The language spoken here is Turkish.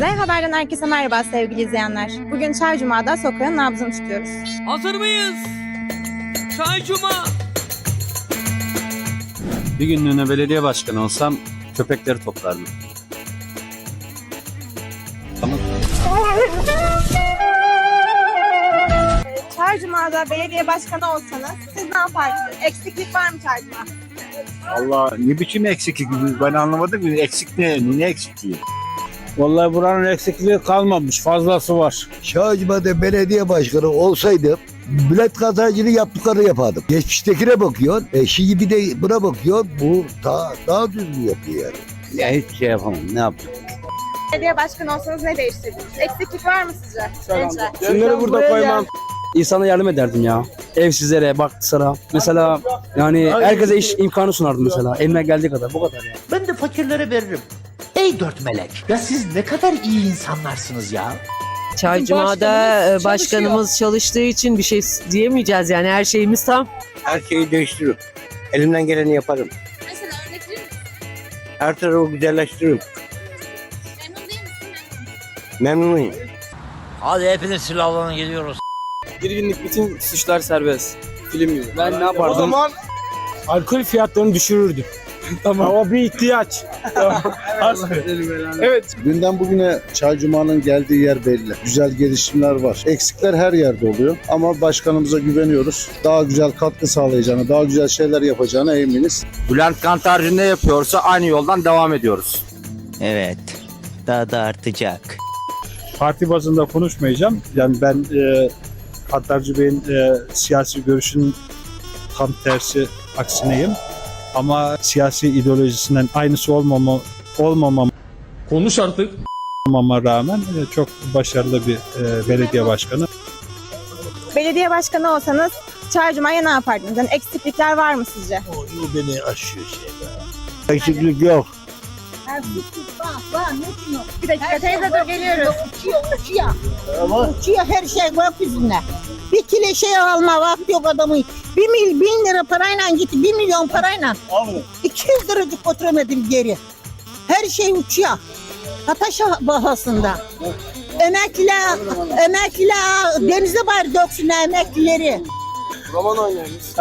Z Haber'den herkese merhaba sevgili izleyenler. Bugün Çay Cuma'da sokağın nabzını tutuyoruz. Hazır mıyız? Çay Cuma. Bir günlüğüne belediye başkanı olsam köpekleri toplardım. Tamam. Çay Cuma'da belediye başkanı olsanız siz ne yapardınız? Eksiklik var mı Çay Cuma? Allah ne biçim eksiklik ben anlamadım ki eksik ne ne eksikliği. Vallahi buranın eksikliği kalmamış. Fazlası var. Şarjıba'da belediye başkanı olsaydı bilet kazancını yaptıklarını yapardım. Geçmiştekine bakıyorsun, e, şimdi de buna bakıyorsun, bu daha, daha düzgün yapıyor yani. Ya hiçbir şey yapamam. Ne yapayım? Belediye başkanı olsanız ne değiştirdiniz? Eksiklik var mı sizce? Gençler. Şunları burada koymam. İnsana yardım ederdim ya. Evsizlere, baktılara. Mesela yani herkese iş imkanı sunardım mesela. Eline geldiği kadar. Bu kadar ya. Ben de fakirlere veririm. Ey dört melek. Ya siz ne kadar iyi insanlarsınız ya. Çay Cuma'da e, başkanımız çalıştığı için bir şey diyemeyeceğiz yani her şeyimiz tam. Her şeyi değiştiririm. Elimden geleni yaparım. Mesela örnek verir misin? Her tarafı güzelleştiririm. Memnun değil misin? Memnunum. Hadi hepiniz silahlanın geliyoruz. Bir günlük bütün suçlar serbest. Film gibi. Ben ne yapardım? O zaman alkol fiyatlarını düşürürdüm. tamam. O bir ihtiyaç. evet. Günden bugüne Çay Cuma'nın geldiği yer belli. Güzel gelişimler var. Eksikler her yerde oluyor ama başkanımıza güveniyoruz. Daha güzel katkı sağlayacağını, daha güzel şeyler yapacağına eminiz. Bülent Kantarcı ne yapıyorsa aynı yoldan devam ediyoruz. Evet. Daha da artacak. Parti bazında konuşmayacağım. Yani ben e, Kattarcı Bey'in e, siyasi görüşünün tam tersi aksineyim. Ama siyasi ideolojisinden aynısı olmama, olmamam Konuş artık. olmama rağmen e, çok başarılı bir e, belediye başkanı. Belediye başkanı olsanız Çay Cuma'ya ne yapardınız? Yani eksiklikler var mı sizce? O beni aşıyor şey Eksiklik yok. Bir dakika teyze dur geliyoruz. Uçuyor, uçuyor. Uçuyor her şey gökyüzünde. Bir kilo şey alma vakti yok adamın. Bir mil, bin lira parayla gitti, bir milyon parayla. 200 liracık götüremedim geri. Her şey uçuyor. Ataş bahasında. Emekliler, emekliler denize bari döksünler emeklileri. Roman oynuyoruz.